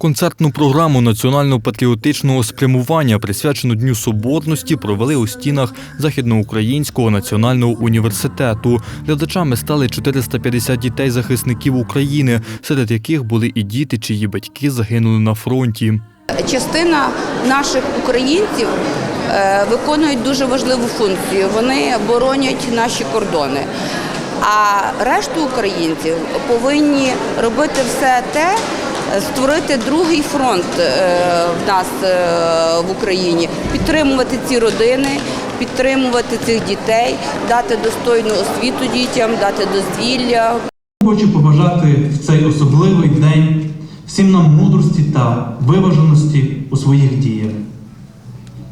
Концертну програму національно-патріотичного спрямування, присвячену Дню Соборності, провели у стінах Західноукраїнського національного університету. Глядачами стали 450 дітей-захисників України, серед яких були і діти, чиї батьки загинули на фронті. Частина наших українців е, виконують дуже важливу функцію. Вони боронять наші кордони. А решту українців повинні робити все те, створити другий фронт е, в нас е, в Україні, підтримувати ці родини, підтримувати цих дітей, дати достойну освіту дітям, дати дозвілля, Хочу побажати в цей особливий день всім нам мудрості та виваженості у своїх діях,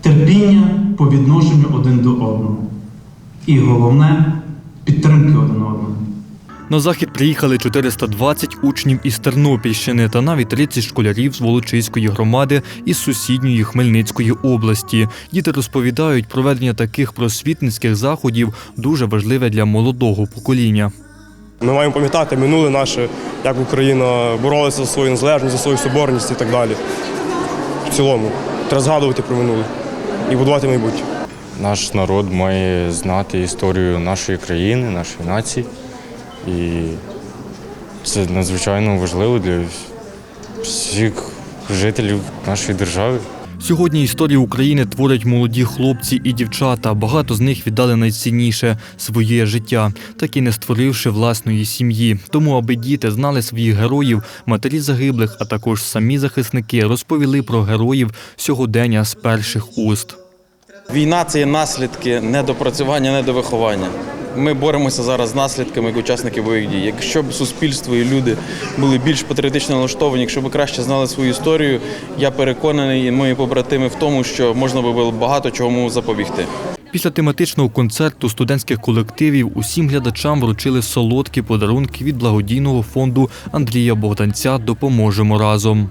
терпіння по відношенню один до одного. І головне підтримки один. На захід приїхали 420 учнів із Тернопільщини та навіть 30 школярів з Волочиської громади із сусідньої Хмельницької області. Діти розповідають, проведення таких просвітницьких заходів дуже важливе для молодого покоління. Ми маємо пам'ятати минуле наше, як Україна боролася за свою незалежність, за свою соборність і так далі. В цілому, треба згадувати про минуле і будувати майбутнє. Наш народ має знати історію нашої країни, нашої нації. І це надзвичайно важливо для всіх жителів нашої держави. Сьогодні історію України творять молоді хлопці і дівчата. Багато з них віддали найцінніше своє життя, так і не створивши власної сім'ї. Тому, аби діти знали своїх героїв, матері загиблих, а також самі захисники розповіли про героїв сьогодення з перших уст. Війна це є наслідки недопрацювання, недовиховання. Ми боремося зараз з наслідками як учасники бойових дій. Якщо б суспільство і люди були більш патріотично налаштовані, якщо б краще знали свою історію, я переконаний, і мої побратими в тому, що можна би було багато чому запобігти. Після тематичного концерту студентських колективів усім глядачам вручили солодкі подарунки від благодійного фонду Андрія Богданця Допоможемо разом.